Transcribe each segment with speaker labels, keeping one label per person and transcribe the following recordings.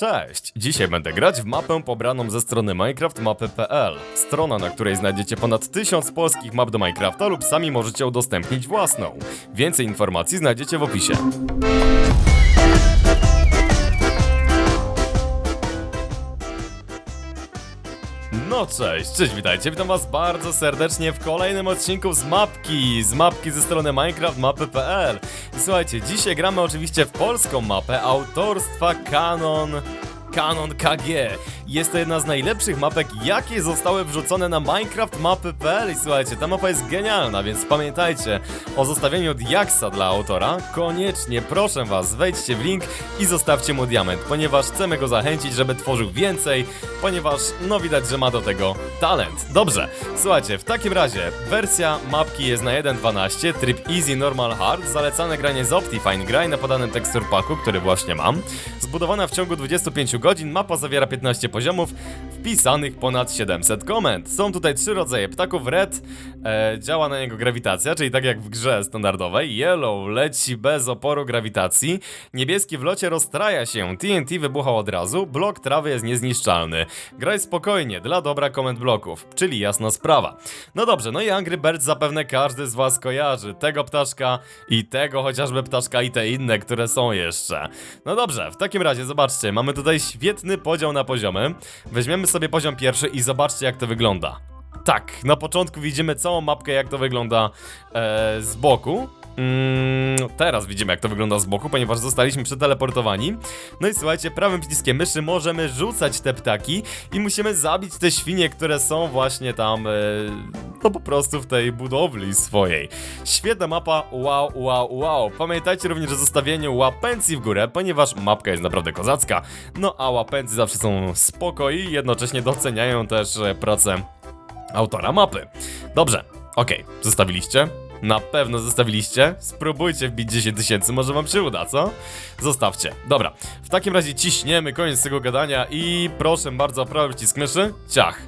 Speaker 1: Cześć! Dzisiaj będę grać w mapę pobraną ze strony minecraftmapy.pl Strona, na której znajdziecie ponad 1000 polskich map do Minecrafta lub sami możecie udostępnić własną. Więcej informacji znajdziecie w opisie. Cześć, cześć, witajcie, witam was bardzo serdecznie w kolejnym odcinku z mapki, z mapki ze strony minecraftmapy.pl I Słuchajcie, dzisiaj gramy oczywiście w polską mapę autorstwa Canon... Canon KG. Jest to jedna z najlepszych mapek, jakie zostały wrzucone na minecraftmapy.pl I słuchajcie, ta mapa jest genialna, więc pamiętajcie o zostawieniu diaksa dla autora. Koniecznie, proszę was, wejdźcie w link i zostawcie mu diament, ponieważ chcemy go zachęcić, żeby tworzył więcej, ponieważ no widać, że ma do tego talent. Dobrze, słuchajcie, w takim razie wersja mapki jest na 1.12, tryb Easy Normal Hard, zalecane granie z Optifine, graj na podanym tekstur packu, który właśnie mam. Zbudowana w ciągu 25 godzin, mapa zawiera 15 poziomów, wpisanych ponad 700 komend. Są tutaj trzy rodzaje ptaków. Red e, działa na niego grawitacja, czyli tak jak w grze standardowej. Yellow leci bez oporu grawitacji. Niebieski w locie rozstraja się. TNT wybuchał od razu. Blok trawy jest niezniszczalny. Graj spokojnie, dla dobra komend bloków, czyli jasna sprawa. No dobrze, no i Angry Birds zapewne każdy z was kojarzy. Tego ptaszka i tego chociażby ptaszka i te inne, które są jeszcze. No dobrze, w takim razie zobaczcie, mamy tutaj świetny podział na poziomy. Weźmiemy sobie poziom pierwszy i zobaczcie jak to wygląda. Tak, na początku widzimy całą mapkę jak to wygląda e, z boku. Mm, teraz widzimy jak to wygląda z boku, ponieważ zostaliśmy przeteleportowani. No i słuchajcie, prawym przyciskiem myszy możemy rzucać te ptaki i musimy zabić te świnie, które są właśnie tam, e, no po prostu w tej budowli swojej. Świetna mapa, wow, wow, wow. Pamiętajcie również o zostawieniu łapencji w górę, ponieważ mapka jest naprawdę kozacka. No a łapency zawsze są spoko i jednocześnie doceniają też e, pracę autora mapy. Dobrze, okej, zostawiliście? Na pewno zostawiliście? Spróbujcie wbić 10 tysięcy, może wam się uda, co? Zostawcie. Dobra, w takim razie ciśniemy koniec tego gadania i proszę bardzo prawy przycisk myszy. Ciach.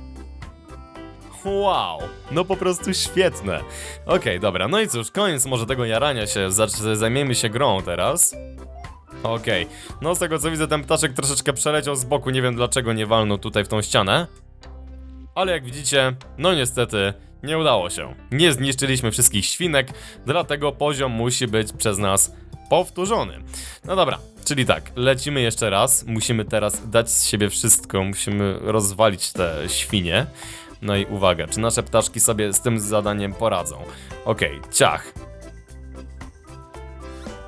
Speaker 1: Wow, no po prostu świetne. Okej, dobra, no i cóż, koniec może tego jarania się, zajmiemy się grą teraz. Okej, no z tego co widzę ten ptaszek troszeczkę przeleciał z boku, nie wiem dlaczego nie walnął tutaj w tą ścianę. Ale jak widzicie, no niestety nie udało się. Nie zniszczyliśmy wszystkich świnek, dlatego poziom musi być przez nas powtórzony. No dobra, czyli tak, lecimy jeszcze raz. Musimy teraz dać z siebie wszystko, musimy rozwalić te świnie. No i uwaga, czy nasze ptaszki sobie z tym zadaniem poradzą? Okej, ciach.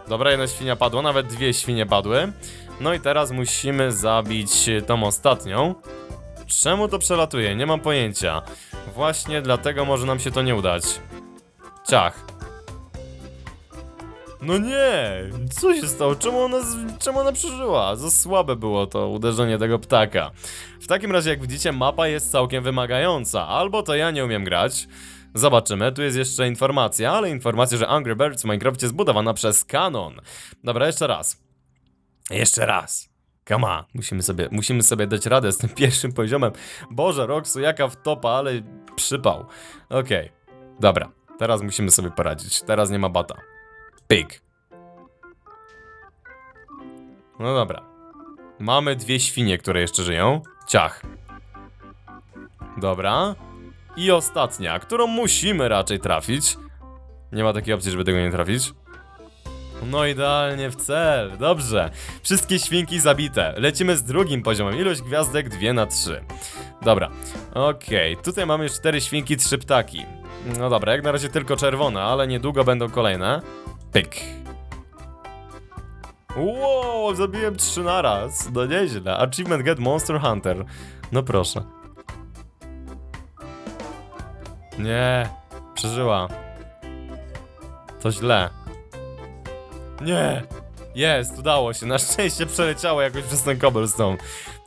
Speaker 1: Dobra, jedna świnia padła, nawet dwie świnie padły. No i teraz musimy zabić tą ostatnią. Czemu to przelatuje? Nie mam pojęcia. Właśnie dlatego może nam się to nie udać. Ciach. No nie! Co się stało? Czemu ona, czemu ona przeżyła? Za słabe było to uderzenie tego ptaka. W takim razie, jak widzicie, mapa jest całkiem wymagająca. Albo to ja nie umiem grać. Zobaczymy, tu jest jeszcze informacja, ale informacja, że Angry Birds w Minecrafcie zbudowana przez Canon. Dobra, jeszcze raz. Jeszcze raz. Come on. Musimy sobie, musimy sobie dać radę z tym pierwszym poziomem. Boże, Roxu, jaka wtopa, ale przypał. Okej, dobra. Teraz musimy sobie poradzić. Teraz nie ma bata. Pyk. No dobra. Mamy dwie świnie, które jeszcze żyją. Ciach. Dobra. I ostatnia, którą musimy raczej trafić. Nie ma takiej opcji, żeby tego nie trafić. No idealnie w cel, dobrze. Wszystkie świnki zabite. Lecimy z drugim poziomem. Ilość gwiazdek 2 na 3. Dobra, okej. Tutaj mamy już 4 świnki, 3 ptaki. No dobra, jak na razie tylko czerwone, ale niedługo będą kolejne. Pyk. Wow, zabiłem 3 naraz. No nieźle. Achievement Get Monster Hunter. No proszę. Nie, przeżyła. To źle. Nie! Jest, udało się. Na szczęście przeleciało jakoś przez ten cobblestone.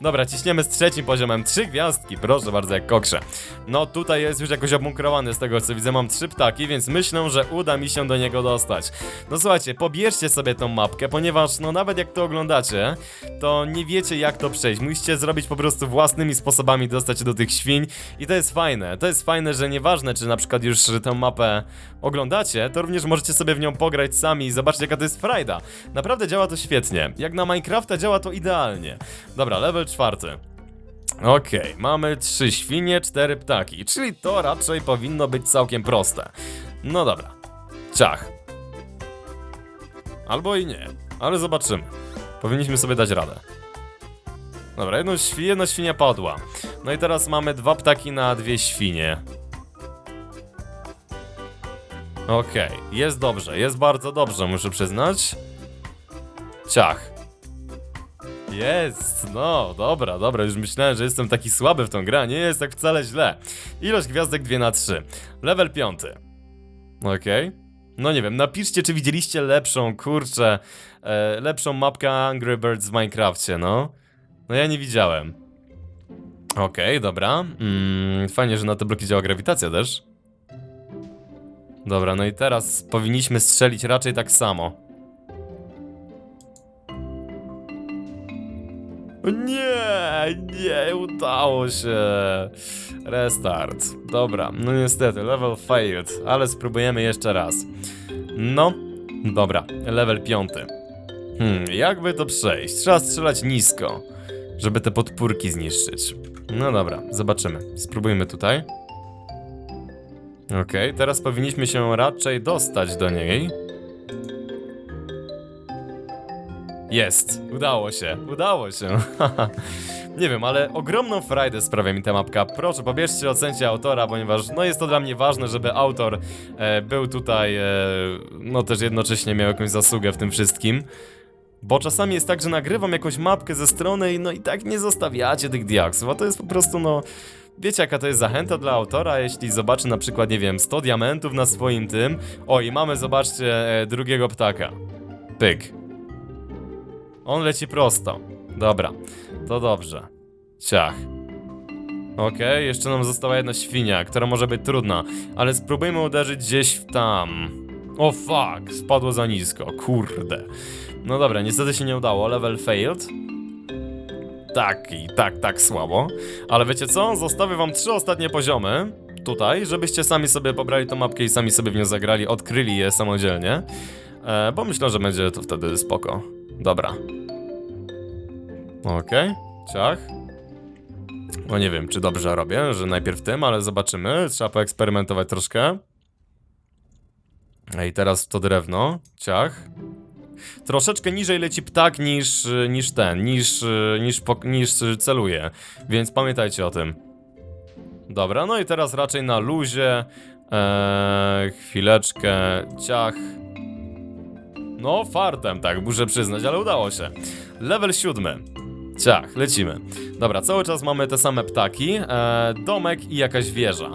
Speaker 1: Dobra, ciśniemy z trzecim poziomem. Trzy gwiazdki, proszę bardzo, jak kokrze. No tutaj jest już jakoś obunkrowany z tego co widzę. Mam trzy ptaki, więc myślę, że uda mi się do niego dostać. No słuchajcie, pobierzcie sobie tą mapkę, ponieważ no nawet jak to oglądacie, to nie wiecie jak to przejść. Musicie zrobić po prostu własnymi sposobami dostać się do tych świń i to jest fajne. To jest fajne, że nieważne czy na przykład już tę mapę oglądacie, to również możecie sobie w nią pograć sami i zobaczyć jaka to jest frajda. Naprawdę działa to świetnie. Jak na Minecrafta działa to idealnie. Dobra, level czwarty. Okej, mamy trzy świnie, cztery ptaki, czyli to raczej powinno być całkiem proste. No dobra. Ciach. Albo i nie, ale zobaczymy. Powinniśmy sobie dać radę. Dobra, jedno świ jedna świnia padła. No i teraz mamy dwa ptaki na dwie świnie. Okej, jest dobrze, jest bardzo dobrze, muszę przyznać. Ciach. Jest, no, dobra, dobra, już myślałem, że jestem taki słaby w tą grę, nie jest tak wcale źle. Ilość gwiazdek 2 na 3. Level 5. Okej. No nie wiem, napiszcie, czy widzieliście lepszą, kurczę, e, lepszą mapkę Angry Birds w Minecrafcie, no. No ja nie widziałem. Okej, dobra. Mm, fajnie, że na te bloki działa grawitacja też. Dobra, no i teraz powinniśmy strzelić raczej tak samo. Nie, nie udało się. Restart. Dobra, no niestety, level failed, ale spróbujemy jeszcze raz. No, dobra, level piąty. Hmm, jakby to przejść? Trzeba strzelać nisko, żeby te podpórki zniszczyć. No dobra, zobaczymy. Spróbujmy tutaj. Okej, teraz powinniśmy się raczej dostać do niej. Jest, udało się, udało się. Nie wiem, ale ogromną frajdę sprawia mi ta mapka. Proszę, pobierzcie, ocencie autora, ponieważ no jest to dla mnie ważne, żeby autor e, był tutaj, e, no też jednocześnie miał jakąś zasługę w tym wszystkim. Bo czasami jest tak, że nagrywam jakąś mapkę ze strony i no i tak nie zostawiacie tych diaksów, a to jest po prostu no... Wiecie jaka to jest zachęta dla autora, jeśli zobaczy na przykład, nie wiem, 100 diamentów na swoim tym. O i mamy, zobaczcie, e, drugiego ptaka. Pyk. On leci prosto. Dobra, to dobrze. Ciach. Okej, jeszcze nam została jedna świnia, która może być trudna, ale spróbujmy uderzyć gdzieś w tam. O fuck, spadło za nisko, kurde. No dobra, niestety się nie udało, level failed. Tak i tak, tak słabo. Ale wiecie co? Zostawię wam trzy ostatnie poziomy tutaj, żebyście sami sobie pobrali tą mapkę i sami sobie w nią zagrali, odkryli je samodzielnie. E, bo myślę, że będzie to wtedy spoko. Dobra. Okej, ciach. No nie wiem, czy dobrze robię, że najpierw tym, ale zobaczymy. Trzeba poeksperymentować troszkę. I teraz to drewno. Ciach. Troszeczkę niżej leci ptak niż, niż ten, niż, niż, niż celuje. Więc pamiętajcie o tym. Dobra, no i teraz raczej na luzie. Eee, chwileczkę. Ciach. No, fartem, tak, muszę przyznać, ale udało się. Level siódmy. Ciach, lecimy. Dobra, cały czas mamy te same ptaki, e, domek i jakaś wieża.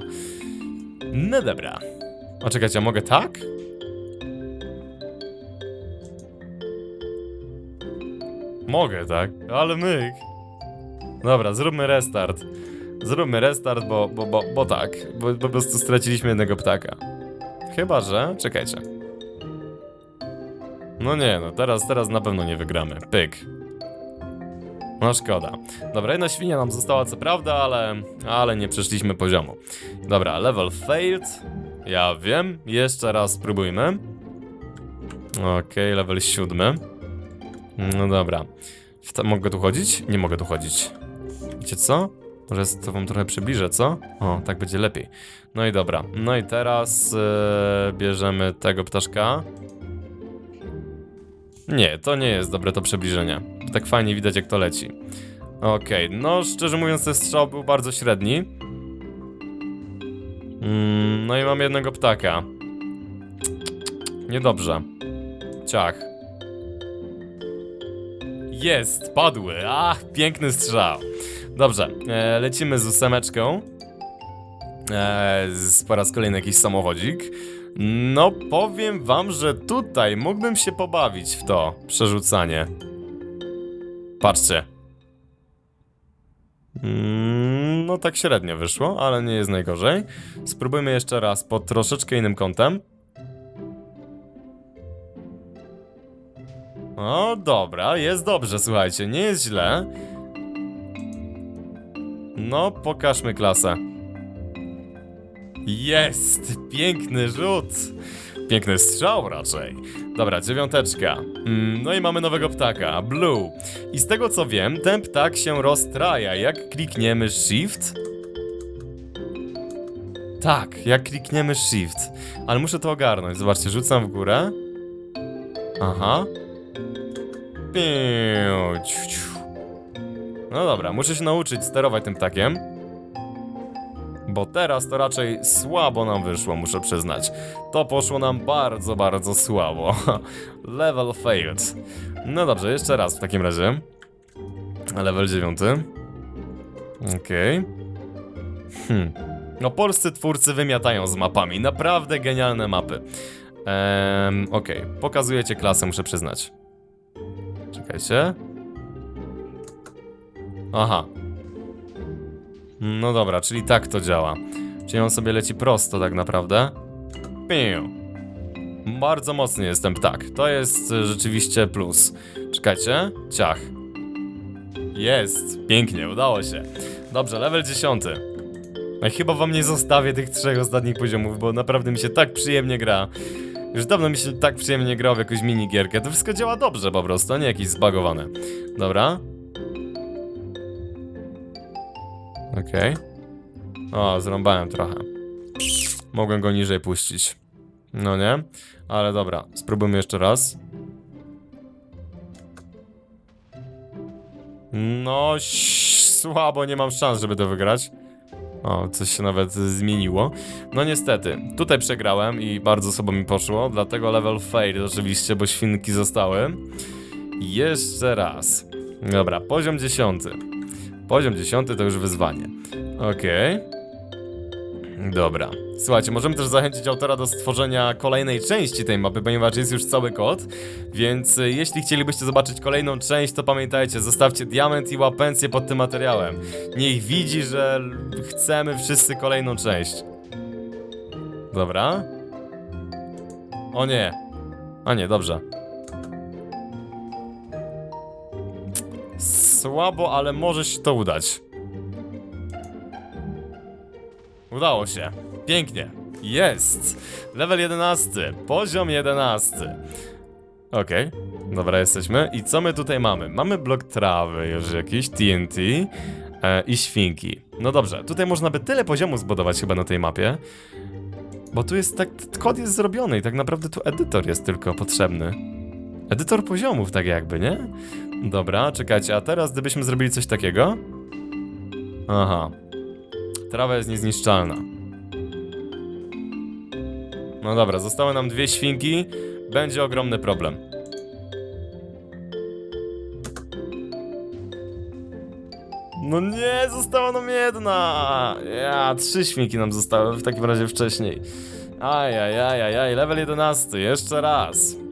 Speaker 1: No dobra. A czekajcie, a mogę tak? Mogę, tak? Ale myk. Dobra, zróbmy restart. Zróbmy restart, bo, bo, bo, bo tak. Bo po prostu straciliśmy jednego ptaka. Chyba, że... Czekajcie. No nie, no teraz, teraz na pewno nie wygramy. Pyk. No szkoda. Dobra, jedna świnia nam została co prawda, ale, ale nie przeszliśmy poziomu. Dobra, level failed. Ja wiem, jeszcze raz spróbujmy. Okej, level siódmy. No dobra. Mogę tu chodzić? Nie mogę tu chodzić. Wiecie co? Może to wam trochę przybliżę, co? O, tak będzie lepiej. No i dobra. No i teraz e, bierzemy tego ptaszka. Nie, to nie jest dobre to przybliżenie. Tak fajnie widać jak to leci. Okej, no szczerze mówiąc ten strzał był bardzo średni. Mm, no i mam jednego ptaka. Niedobrze. Ciach. Jest, padły. Ach, piękny strzał. Dobrze, e, lecimy z ósemeczką. E, z, po raz kolejny jakiś samochodzik. No, powiem wam, że tutaj mógłbym się pobawić w to przerzucanie. Patrzcie. Mm, no, tak średnio wyszło, ale nie jest najgorzej. Spróbujmy jeszcze raz pod troszeczkę innym kątem. O, dobra, jest dobrze, słuchajcie, nie jest źle. No, pokażmy klasę. Jest! Piękny rzut! Piękny strzał raczej. Dobra, dziewiąteczka. Mm, no i mamy nowego ptaka, Blue. I z tego co wiem, ten ptak się rozstraja. Jak klikniemy Shift... Tak, jak klikniemy Shift. Ale muszę to ogarnąć. Zobaczcie, rzucam w górę. Aha. No dobra, muszę się nauczyć sterować tym ptakiem. Bo teraz to raczej słabo nam wyszło, muszę przyznać. To poszło nam bardzo, bardzo słabo. Level failed. No dobrze, jeszcze raz w takim razie. Level 9. Okej. Hmm. No polscy twórcy wymiatają z mapami. Naprawdę genialne mapy. Ehm, okej. Pokazujecie klasę, muszę przyznać. Czekajcie. Aha. No dobra, czyli tak to działa. Czyli on sobie leci prosto tak naprawdę. Piu. Bardzo mocny jest ten ptak. To jest e, rzeczywiście plus. Czekajcie. Ciach. Jest. Pięknie, udało się. Dobrze, level 10. No chyba wam nie zostawię tych trzech ostatnich poziomów, bo naprawdę mi się tak przyjemnie gra. Już dawno mi się tak przyjemnie grało w jakąś minigierkę. To wszystko działa dobrze po prostu, a nie jakieś zbagowane. Dobra. Okej. O, zrąbałem trochę. Mogłem go niżej puścić. No nie? Ale dobra, spróbujmy jeszcze raz. No, słabo, nie mam szans, żeby to wygrać. O, coś się nawet zmieniło. No niestety, tutaj przegrałem i bardzo słabo mi poszło, dlatego level fail oczywiście, bo świnki zostały. Jeszcze raz. Dobra, poziom 10. Poziom 10 to już wyzwanie. Okej. Dobra. Słuchajcie, możemy też zachęcić autora do stworzenia kolejnej części tej mapy, ponieważ jest już cały kod. Więc y, jeśli chcielibyście zobaczyć kolejną część, to pamiętajcie, zostawcie diament i łapencję pod tym materiałem. Niech widzi, że chcemy wszyscy kolejną część. Dobra. O nie. A nie, dobrze. Słabo, ale może się to udać. Udało się. Pięknie. Jest. Level 11. Poziom 11. Okej. Dobra, jesteśmy. I co my tutaj mamy? Mamy blok trawy już jakiś, TNT e, i świnki. No dobrze, tutaj można by tyle poziomów zbudować chyba na tej mapie. Bo tu jest tak, kod jest zrobiony i tak naprawdę tu edytor jest tylko potrzebny. Edytor poziomów tak jakby, nie? Dobra, czekajcie, a teraz gdybyśmy zrobili coś takiego? Aha. Trawa jest niezniszczalna. No dobra, zostały nam dwie świnki. Będzie ogromny problem. No nie, została nam jedna! Ja, trzy świnki nam zostały w takim razie wcześniej. Ajajajajaj, level 11, jeszcze raz.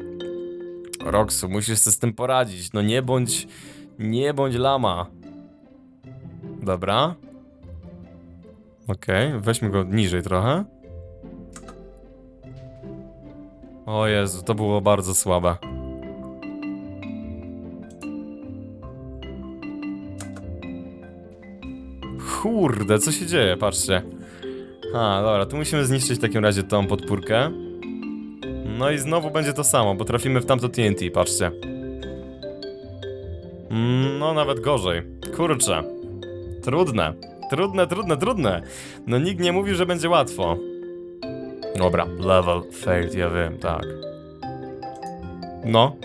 Speaker 1: Roxu, musisz sobie z tym poradzić. No nie bądź... Nie bądź lama. Dobra. Okej, weźmy go niżej trochę. O Jezu, to było bardzo słabe. Kurde, co się dzieje? Patrzcie. A, dobra, tu musimy zniszczyć w takim razie tą podpórkę. No i znowu będzie to samo, bo trafimy w tamto TNT, patrzcie. Mm, No, nawet gorzej. Kurczę. Trudne. Trudne, trudne, trudne. No nikt nie mówił, że będzie łatwo. Dobra, level failed, ja wiem, tak. No.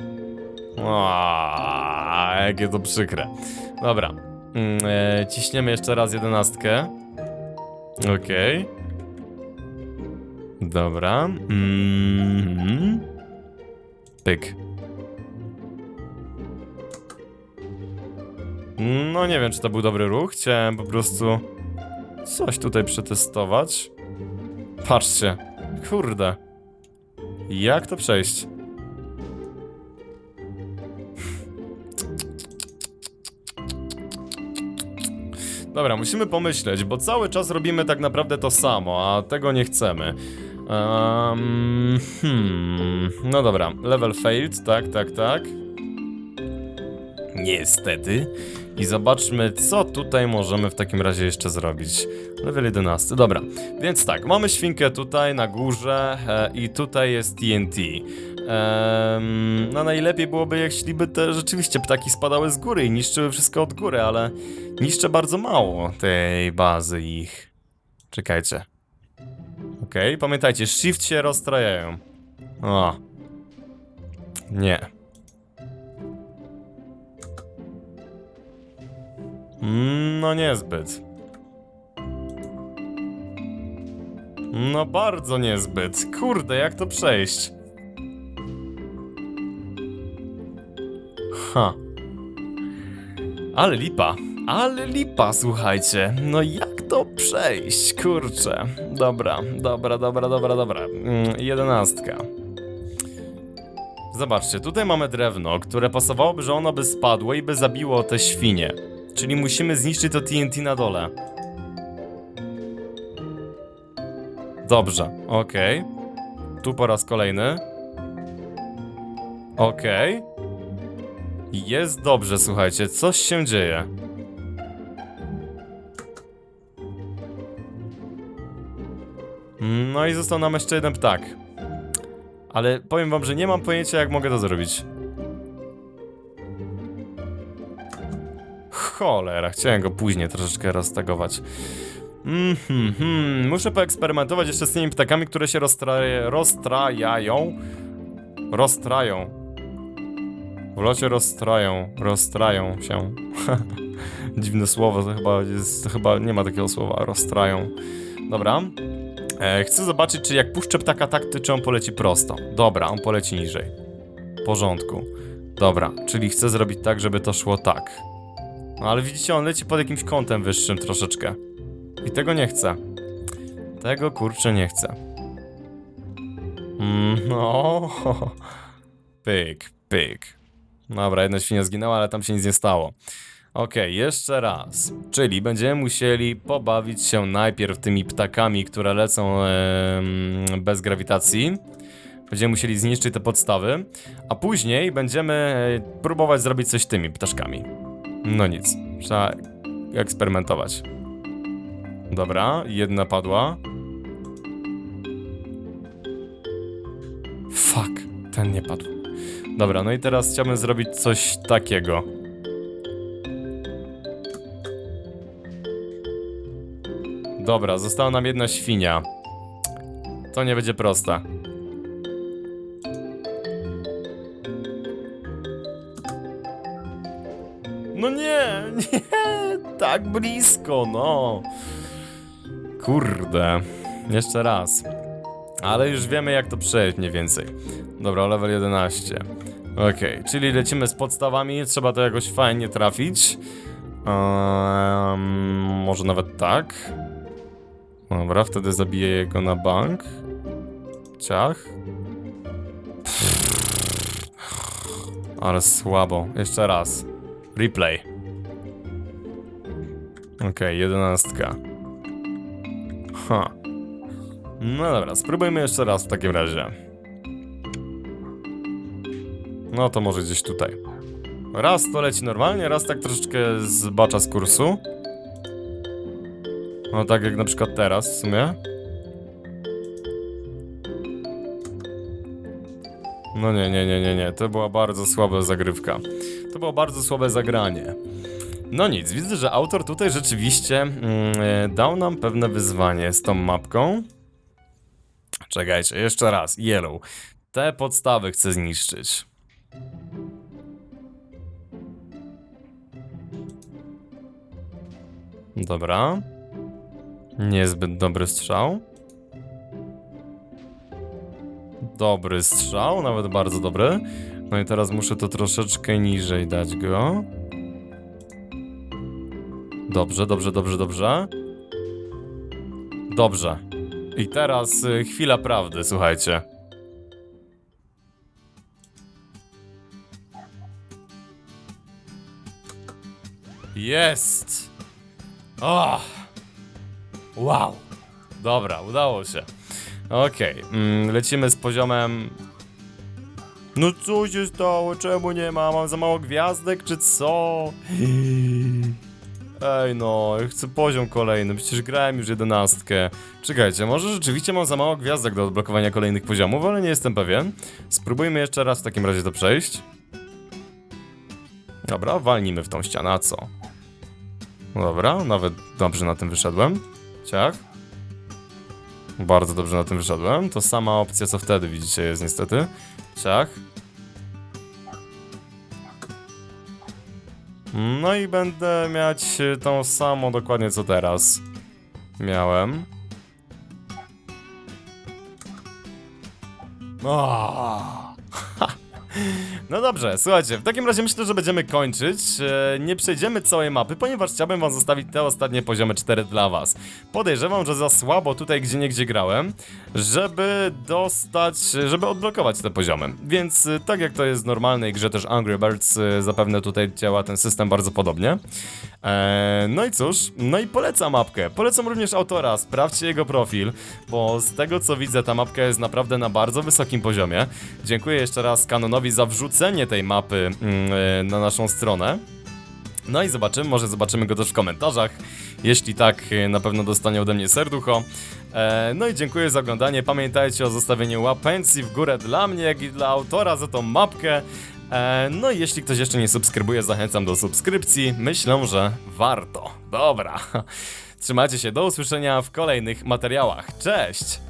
Speaker 1: Aaaa, jakie to przykre. Dobra. E, ciśniemy jeszcze raz jedenastkę. Okej. Dobra. Mm Pyk. No nie wiem, czy to był dobry ruch. Chciałem po prostu coś tutaj przetestować. Patrzcie. Kurde. Jak to przejść? Dobra, musimy pomyśleć, bo cały czas robimy tak naprawdę to samo, a tego nie chcemy. Um, hmm, no dobra, level failed, tak, tak, tak. niestety. I zobaczmy, co tutaj możemy w takim razie jeszcze zrobić. Level 11, dobra. Więc tak, mamy świnkę tutaj na górze e, i tutaj jest TNT. Ehm, no najlepiej byłoby, jeśliby te rzeczywiście ptaki spadały z góry i niszczyły wszystko od góry, ale niszczę bardzo mało tej bazy ich. Czekajcie. Okej, pamiętajcie, shift się rozstrajają. O. Nie. Mm, No niezbyt. No bardzo niezbyt. Kurde, jak to przejść? Ha. Ale lipa. Ale lipa, słuchajcie. No jak to przejść? Kurczę. Dobra, dobra, dobra, dobra, dobra. Mm, jedenastka. Zobaczcie, tutaj mamy drewno, które pasowałoby, że ono by spadło i by zabiło te świnie. Czyli musimy zniszczyć to TNT na dole. Dobrze, okej. Tu po raz kolejny. Okej. Jest dobrze, słuchajcie, coś się dzieje. No i został nam jeszcze jeden ptak. Ale powiem wam, że nie mam pojęcia, jak mogę to zrobić. Cholera, chciałem go później troszeczkę roztagować. Mhm, hmm, muszę poeksperymentować jeszcze z tymi ptakami, które się rozstraje, rozstrajają. Rozstrają. W locie rozstrają, rozstrają się. Dziwne słowo, to chyba jest, to chyba nie ma takiego słowa, rozstrają. Dobra. E, chcę zobaczyć, czy jak puszczę ptaka tak, to czy on poleci prosto. Dobra, on poleci niżej. W porządku. Dobra, czyli chcę zrobić tak, żeby to szło tak. No ale widzicie, on leci pod jakimś kątem wyższym troszeczkę. I tego nie chcę. Tego kurczę nie chcę. Mm, no. Pyk, pyk. Dobra, jedna świnia zginęła, ale tam się nic nie stało. Okej, jeszcze raz. Czyli będziemy musieli pobawić się najpierw tymi ptakami, które lecą em, bez grawitacji. Będziemy musieli zniszczyć te podstawy, a później będziemy e, próbować zrobić coś tymi ptaszkami. No nic, trzeba eksperymentować. Dobra, jedna padła. Fuck, ten nie padł. Dobra, no i teraz chciałbym zrobić coś takiego. Dobra, została nam jedna świnia. To nie będzie proste. No nie, nie, tak blisko, no. Kurde. Jeszcze raz. Ale już wiemy jak to przejść mniej więcej. Dobra, level 11. Okej, czyli lecimy z podstawami, trzeba to jakoś fajnie trafić. Ehm, może nawet tak. Dobra, wtedy zabiję go na bank. Ciach. Ale słabo. Jeszcze raz. Replay. Okej, jedenastka. Ha. No dobra, spróbujmy jeszcze raz w takim razie. No to może gdzieś tutaj. Raz to leci normalnie, raz tak troszeczkę zbacza z kursu. No tak jak na przykład teraz w sumie. No nie, nie, nie, nie, nie. To była bardzo słaba zagrywka. To było bardzo słabe zagranie. No nic, widzę, że autor tutaj rzeczywiście mm, e, dał nam pewne wyzwanie z tą mapką. Czekajcie, jeszcze raz. Yellow. Te podstawy chcę zniszczyć. Dobra. Niezbyt dobry strzał. Dobry strzał, nawet bardzo dobry. No i teraz muszę to troszeczkę niżej dać go. Dobrze, dobrze, dobrze, dobrze. Dobrze. I teraz y, chwila prawdy, słuchajcie. Jest! O! Wow! Dobra, udało się. Okej, mm, lecimy z poziomem No co się stało? Czemu nie ma? Mam za mało gwiazdek, czy co? Ej no, chcę poziom kolejny, przecież grałem już jedenastkę. Czekajcie, może rzeczywiście mam za mało gwiazdek do odblokowania kolejnych poziomów, ale nie jestem pewien. Spróbujmy jeszcze raz w takim razie to przejść. Dobra, walnijmy w tą ścianę, a co? Dobra, nawet dobrze na tym wyszedłem. Ciach. Bardzo dobrze na tym wyszedłem. To sama opcja co wtedy widzicie jest niestety. Ciach. No i będę mieć tą samą dokładnie co teraz. Miałem. O! No dobrze, słuchajcie, w takim razie myślę, że będziemy kończyć. E, Nie przejdziemy całej mapy, ponieważ chciałbym wam zostawić te ostatnie poziomy 4 dla was. Podejrzewam, że za słabo tutaj gdzie niegdzie grałem, żeby dostać, żeby odblokować te poziomy. Więc e, tak jak to jest w normalnej grze też Angry Birds, e, zapewne tutaj działa ten system bardzo podobnie. No i cóż, no i polecam mapkę. Polecam również autora, sprawdźcie jego profil, bo z tego co widzę ta mapka jest naprawdę na bardzo wysokim poziomie. Dziękuję jeszcze raz Kanonowi za wrzucenie tej mapy mm, e, na naszą stronę. No i zobaczymy, może zobaczymy go też w komentarzach. Jeśli tak, e, na pewno dostanie ode mnie serducho. E, no i dziękuję za oglądanie. Pamiętajcie o zostawieniu łapencji w górę dla mnie, jak i dla autora za tą mapkę. No i jeśli ktoś jeszcze nie subskrybuje, zachęcam do subskrypcji. Myślę, że warto. Dobra. Trzymajcie się, do usłyszenia w kolejnych materiałach. Cześć!